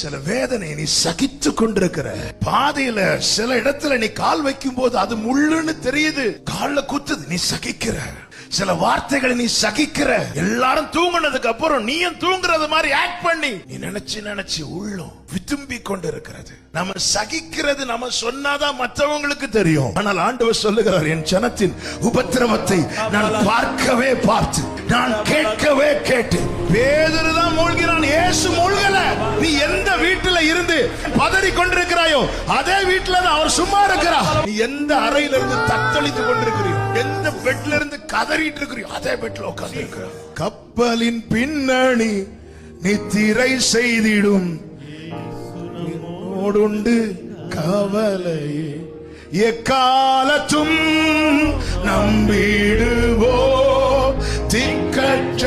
சில வேதனை நீ சகித்து கொண்டிருக்கிற. பாதையில சில இடத்துல நீ கால் வைக்கும் போது அது முள்ளுன்னு தெரியுது. கால்ல குத்துது நீ சகிக்கிற. சில வார்த்தைகளை நீ சகிக்கிற. எல்லாரும் தூங்குனதுக்கு அப்புறம் நீயும் தூங்குறது மாதிரி ஆக்ட் பண்ணி நீ நினைச்சு நினைச்சு உள்ளம் விரும்பி கொண்டிருக்கிறது. நம்ம சகிக்கிறது நம்ம சொன்னாதான் மற்றவங்களுக்கு தெரியும். ஆனால் ஆண்டவர் சொல்லுகிறார் என் ஜனத்தின் உபத்திரவத்தை நான் பார்க்கவே பார்த்து நான் கேட்கவே கேட்டு வேதனை தான் மூழ்கிறான் பதறி கொண்டிருக்கிறாயோ அதே வீட்டுல அவர் சும்மா இருக்கிறார் நீ எந்த அறையில இருந்து தத்தளித்து கொண்டிருக்கிறீ எந்த பெட்ல இருந்து கதறிட்டு இருக்கிறீ அதே பெட்ல உட்கார்ந்து இருக்கிறார் கப்பலின் பின்னணி நித்திரை செய்திடும். உண்டு கவலையே எக்காலத்தும் நம்பிடுவோ திக்கற்ற